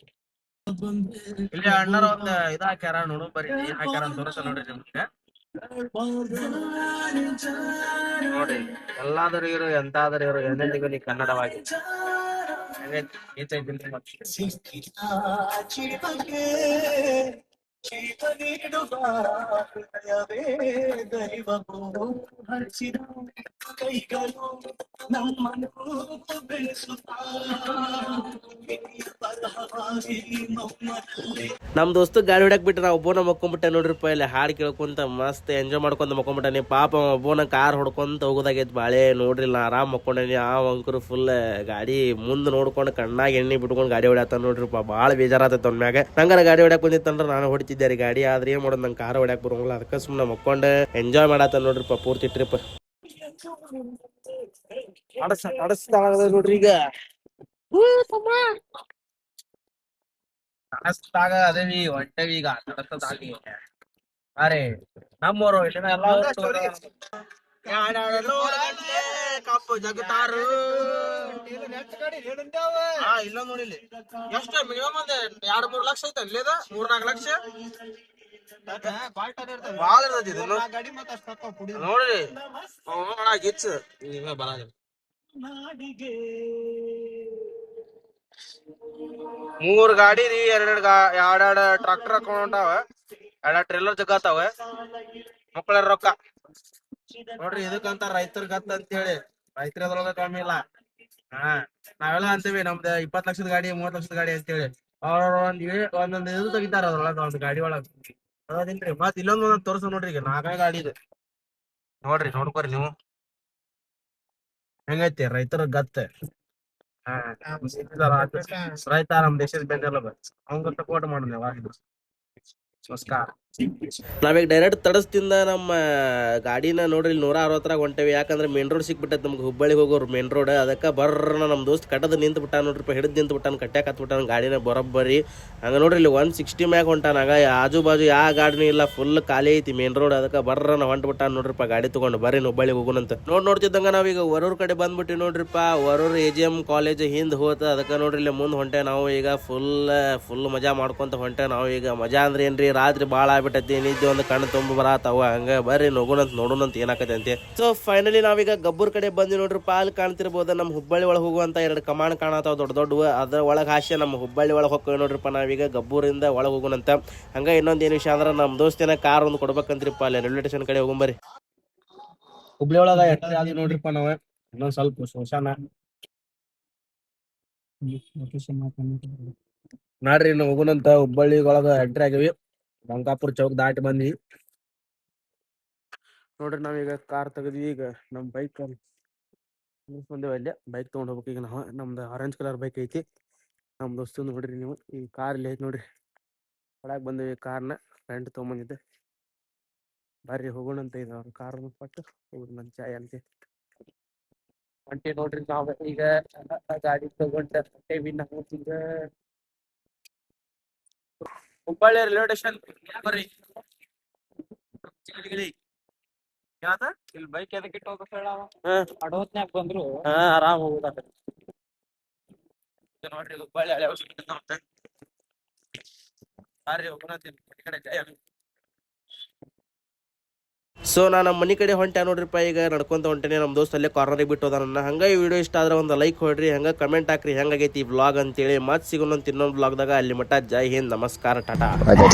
ಇಲ್ಲಿ ಅಣ್ಣರ ಒಂದ್ ಇದ ಹಾಕ್ಯಾರ ನೋಡು ಬರ್ರಿ ಏನ್ ಹಾಕ್ಯಾರ ಅಂತ ತೋರಿಸ ನೋಡ್ರಿ ನಿಮ್ಗೆ ನೋಡಿ ಎಲ್ಲಾದರೂ ಇರು ಎಂತಾದರೂ ಇರು ಎಂದೆಂದಿಗೂ ನೀ ಕನ್ನಡವಾಗಿ. ಹೆಂಗೈತಿ? ಈಚೆ జీవనేడుగా హృదయవే దైవము హర్షిరా ಕೈಗಳು ನಮ್ಮನ್ನು ನಮ್ ದೋಸ್ತ ಗಾಡಿ ಹೊಡಕ್ ಬಿಟ್ಟು ನಾ ಒಬ್ಬನ ಮಕ್ಕೊಂಬಿಟ್ಟೆ ನೋಡ್ರಿಪ್ಪ ಇಲ್ಲಿ ಹಾಡು ಕೇಳ್ಕೊಂತ ಮಸ್ತ್ ಎಂಜಾಯ್ ಮಾಡ್ಕೊಂತ ಮಕ್ಕೊಂಬಿಟ್ಟಾನೆ ಪಾಪ ಒಬ್ಬನ ಕಾರ್ ಹೊಡ್ಕೊಂತ ಹೋಗೋದಾಗೈತೆ ಬಾಳೆ, ನೋಡ್ರಿ ನಾ ಆರಾಮ್ ಮಕ್ಕೊಂಡೇನಿ. ಆ ಅಂಕರು ಫುಲ್ ಗಾಡಿ ಮುಂದ್ ನೋಡ್ಕೊಂಡು ಕಣ್ಣಾಗ ಎಣ್ಣೆ ಬಿಟ್ಕೊಂಡು ಗಾಡಿ ಹೊಡ್ಯಾತ ನೋಡ್ರಿಪ್ಪ ಭಾಳ ಬೇಜಾರಾತ ಅವ್ನ ಮ್ಯಾಗ. ನಂಗಾರ ಗಾಡಿ ಹೊಡ್ಯಾಕ್ ಬಂದಿತ್ತಂದ್ರ ನಾನು ಹೊಡಿತಿದ್ದೆ ರೀ ಗಾಡಿ, ಆದ್ರೆ ಏನ್ ಮಾಡೋದು, ನಂಗೆ ಕಾರ್ ಹೊಡ್ಯಾಕ್ ಬರೋಂಗಿಲ್ಲ. ಅದಕ್ಕೆ ಸುಮ್ಮನೆ ಮಕ್ಕೊಂಡು ಎಂಜಾಯ್ ಮಾಡತ್ತ ನೋಡ್ರಿಪ್ಪ ಪೂರ್ತಿ ಟ್ರಿಪ್ ಅಡಸ ಅಡಸ್ತಾಗದ ನೋಡ್ರಿ ಈಗ. ಅಡಸ್ದಾಗ ಅದೇವಿ ಹೊಂಟೇವಿ ಈಗ ಅಡಸದಾಗಿ ಅರೆ ನಮ್ಮೂರು ಇಲ್ಲಿನ ಎಲ್ಲ ಕಪ್ಪು ಜಗತಾರು. ಹಾ ಇಲ್ಲ ನೋಡಿ ಇಲ್ಲಿ. ಎಷ್ಟು? ಮಿನಿಮಮ್ ಒಂದ್ ಎರಡ್ ಮೂರ್ ಲಕ್ಷ ಐತೆ ಇಲ್ಲಿದ ಮೂರ್ ನಾಲ್ಕು ಲಕ್ಷ? ಬಾಳ ಇರ್ತೈತಿ ಇದು. ನೋಡ್ರಿ ನೋಡ. ಗಿಚ್ಚ ಈಗ ಬರಾಗ ಮೂರ್ ಗಾಡಿ ರೀ ಎರಡೆರಡ್ ಎರಡೆರಡ್ ಟ್ರಾಕ್ಟರ್ ಹಾಕೊಂಡ್ ಹೊಂಟಾವ. ಎರಡ್ ಟ್ರೇಲರ್ ಜಗತ್ತಾವ ಮಕ್ಕಳ ರೊಕ್ಕ. ನೋಡ್ರಿ ಇದಕ್ಕಂತ ರೈತರ ಗತ್ತ ಅಂತ ಹೇಳಿ. ರೈತರ ಅದ್ರೊಳಗ ಕಮ್ಮಿ ಇಲ್ಲ. ಹಾ ನಾವೆಲ್ಲ ಅಂತೀವಿ ನಮ್ದು ಇಪ್ಪತ್ ಲಕ್ಷದ ಗಾಡಿ ಮೂವತ್ ಲಕ್ಷದ ಗಾಡಿ ಅಂತೇಳಿ. ಅವ್ರ ಒಂದ್ ಒಂದೊಂದ್ ಇದು ತೆಗಿತಾರ ಅದ್ರೊಳಗ ಒಂದ್ ಗಾಡಿ ಒಳಗ. ಅದಿಲ್ರಿ ಮತ್ ಇಲ್ಲೊಂದ್ ಒಂದೊಂದ್ ತೋರ್ಸ ನೋಡ್ರಿ ಈಗ ನಾಲ್ಕೇ ಗಾಡಿ ಇದೆ. ನೋಡ್ರಿ ನೋಡ್ಕೊರಿ ನೀವು. ಹೆಂಗೈತಿ ರೈತರ ಗತ್ತ. ರೈತ ನಮ್ ದೇಶದ ಬೆನ್ನೆಲುಬು. ಅವಂಗ ಸಪೋರ್ಟ್ ಮಾಡೋಣ ಯಾವಾಗಿದ್ರು ನಮಸ್ಕಾರ. ನಾವೀಗ ಡೈರೆಕ್ಟ್ ತಡಸ್ತಿಂದ ನಮ್ಮ ಗಾಡಿನ ನೋಡ್ರಿ ಇಲ್ಲಿ ನೂರ ಅರವತ್ತರಾಗ ಹೊಂಟೇವಿ. ಯಾಕಂದ್ರೆ ಮೇನ್ ರೋಡ್ ಸಿಕ್ಬಿಟ್ಟೈತೆ ನಮ್ಗೆ ಹುಬ್ಬಳ್ಳಿಗೆ ಹೋಗೋರು ಮೇನ್ ರೋಡ್ ಅದಕ್ಕೆ ಬರ್ರನ ನಮ್ಮ ದೋಸ್ತ್ ಕಟ್ಟದ ನಿಂತು ಬಿಟ್ಟ ನೋಡ್ರಿ ಹಿಡಿದು ನಿಂತು ಬಿಟ್ಟಾನ ಕಟ್ಟ್ಯಾಕ ಹತ್ಬಿಟ್ಟಾನ ಗಾಡಿನ ಬರೋಬ್ಬರಿ. ಹಂಗ ನೋಡ್ರಿ ಇಲ್ಲಿ ಒನ್ ಸಿಕ್ಸ್ಟಿ ಮ್ಯಾಗ ಹೊಂಟಾನ. ಆಜು ಬಾಜು ಯಾವ ಗಾಡಿನೂ ಇಲ್ಲ ಫುಲ್ ಖಾಲಿ ಐತಿ ಮೇನ್ ರೋಡ್ ಅದಕ್ಕೆ ಬರ್ರನ ಹೊಂಟ್ ಬಿಟ್ಟಾನ ನೋಡ್ರಿಪ್ಪ ಗಾಡಿ ತಗೊಂಡು ಬರ್ರಿ ಹುಬ್ಬಳ್ಳಿಗೆ ಹೋಗೋಣಂತ ನೋಡ್ ನೋಡ್ತಿದ್ದಂಗ ನಾವೀಗ ವರೂರ್ ಕಡೆ ಬಂದ್ಬಿಟ್ಟು ನೋಡ್ರಿಪ್ಪ Varur A G M college Hind ಹೋತ, ಅದಕ್ಕೆ ನೋಡ್ರಿ ಇಲ್ಲಿ ಮುಂದೆ ಹೊಂಟೆ ನಾವು ಈಗ ಫುಲ್ ಫುಲ್ ಮಜಾ ಮಾಡ್ಕೊಂತ ಹೊಂಟೆ ನಾವು ಈಗ. ಮಜಾ ಅಂದ್ರೆ ಏನ್ರಿ? ರಾತ್ರಿ ಭಾಳ ಆಗ್ಬಿಟ್ಟೈತಿ ನಿದ್ದೆ ಒಂದು ಕಣ್ಣು ತುಂಬ ಬರತ್ತಾವ ಹಂಗ ಬರ್ರಿ ನೋಗೋಣಂತ ನೋಡೋಣಂತ ಏನಾಕತಿ ಅಂತ. ಸೊ ಫೈನಲಿ ನಾವೀಗ ಗಬ್ಬೂರ್ ಕಡೆ ಬಂದಿ ನೋಡ್ರಿ ಪಾಲ್ ಕಾಣ್ತಿರ್ಬೋದು ನಮ್ಮ ಹುಬ್ಬಳ್ಳಿ ಒಳಗೆ ಹೋಗುವಂತ ಎರಡು ಕಮಾಂಡ್ ಕಾಣತಾವ ದೊಡ್ಡ ದೊಡ್ಡವು ಅದ್ರ ಒಳಗೆ ಹಾಸ್ಯ ನಮ್ಮ ಹುಬ್ಬಳ್ಳಿ ಒಳಗೆ ಹೋಗ್ತೀವಿ ನೋಡ್ರಿಪ್ಪ ನಾವೀಗ ಗಬ್ಬೂರಿಂದ ಒಳಗೆ ಹೋಗುಣಂತ ಹಂಗ ಇನ್ನೊಂದು ಏನು ವಿಷಯ ಅಂದ್ರೆ ನಮ್ಮ ದೋಸ್ತಿನ ಕಾರ್ ಒಂದು ಕೊಡ್ಬೇಕಂತ್ರಿಪ್ಪ ಅಲ್ಲಿ ರೈಲ್ವೆ ಸ್ಟೇಷನ್ ಕಡೆ ಹೋಗುಂಬರಿ ಹುಬ್ಳಿ ಒಳಗ ಎಂಟರ್ ಆದ್ವಿ ನೋಡ್ರಿಪ್ಪ ನಾವ ಇನ್ನೊಂದ್ ಸ್ವಲ್ಪ ಶೋಷಾನ. ನೋಡ್ರಿ. ಇನ್ನು ಹೋಗುಣಂತ ಹುಬ್ಬಳ್ಳಿ ಒಳಗ ಎಂಟ್ರಿ ಆಗಿವಿ. ಬಂಕಾಪುರ ಚೌಕ್ ದಾಟಿ ಬಂದ್ವಿ. ನೋಡ್ರಿ ನಾವೀಗ ಕಾರ್ ತೆಗೆದ್ವಿ ಈಗ ನಮ್ ಬೈಕ್ ಬಂದೇವ ಅಲ್ಲೇ ಬೈಕ್ ತಗೊಂಡ್ ಹೋಗ್ಬೇಕು ಈಗ ನಾವು. ನಮ್ದು ಆರೆಂಜ್ ಕಲರ್ ಬೈಕ್ ಐತಿ. ನಮ್ ದೋಸ್ತು ನೋಡ್ರಿ ನೀವು. ಈ ಕಾರ್ ಇಲ್ಲಿ ಐತಿ ನೋಡ್ರಿ. ಒಳಗ್ ಬಂದೇವಿ ಕಾರ್ನ. ರೆಂಟ್ ತಗೊಂಬಂದಿದ್ದೆ ಬರ್ರಿ ಹೋಗೋಣ ಅಂತ ಅವ್ರ ಕಾರ್ ಪಟ್ಟು ಹೋಗುದು ನನ್ ಚಾಯ್ ಅಂತೆ. ಹೊಂಟಿ ನೋಡ್ರಿ ನಾವ್ ಈಗ ಗಾಡಿ ತಗೊಂಡ ಹೊಂಟೇವಿ. ನಾವು ಈಗ ಹುಬ್ಬಳ್ಳಿ ರೈಲ್ವೆ ಸ್ಟೇಷನ್ ಬರ್ರಿ. ಯಾವ್ದ? ಇಲ್ಲಿ ಬೈಕ್ ಎದಕ್ಕೆ ಇಟ್ಟು ಹೋಗ್ಬೇಕು ಹೇಳ ಹಾ. ಬಂದ್ರು. ಹಾ ಆರಾಮ್ ಹೋಗುದ ನೋಡ್ರಿ ಹುಬ್ಬಳ್ಳಿ ಹಳೆ ಬರ್ರಿ ಹೋಗೋಣಂತೀನಿ ಈ ಕಡೆ ಜಯ. ಸೊ ನಾನು ನಮ್ಮ ಮನೆ ಕಡೆ ಹೊಂಟೆ ನೋಡ್ರಿಪ್ಪ ಈಗ ನಡ್ಕೊಂತ ಹೊಂಟೇನೆ ನಮ್ಮ ದೋಸ್ತ ಅಲ್ಲೇ ಕಾರ್ನರಿಗೆ ಬಿಟ್ಟು ಹೋದ ನನ್ನ ಹಂಗ ಈ ವಿಡಿಯೋ ಇಷ್ಟ ಆದ್ರೆ ಒಂದು ಲೈಕ್ ಹೊಡ್ರಿ ಹಂಗೆ ಕಮೆಂಟ್ ಹಾಕ್ರಿ ಹೆಂಗಾಗೈತಿ ಈ ಬ್ಲಾಗ್ ಅಂತೇಳಿ. ಮತ್ತೆ ಸಿಗೋಣ ಇನ್ನೊಂದು ಬ್ಲಾಗ್ದಾಗ ಅಲ್ಲಿ ಮಟ್ಟ ಜೈ ಹಿಂದ್ ನಮಸ್ಕಾರ ಟಾಟಾ. ಬರ್ಲಿ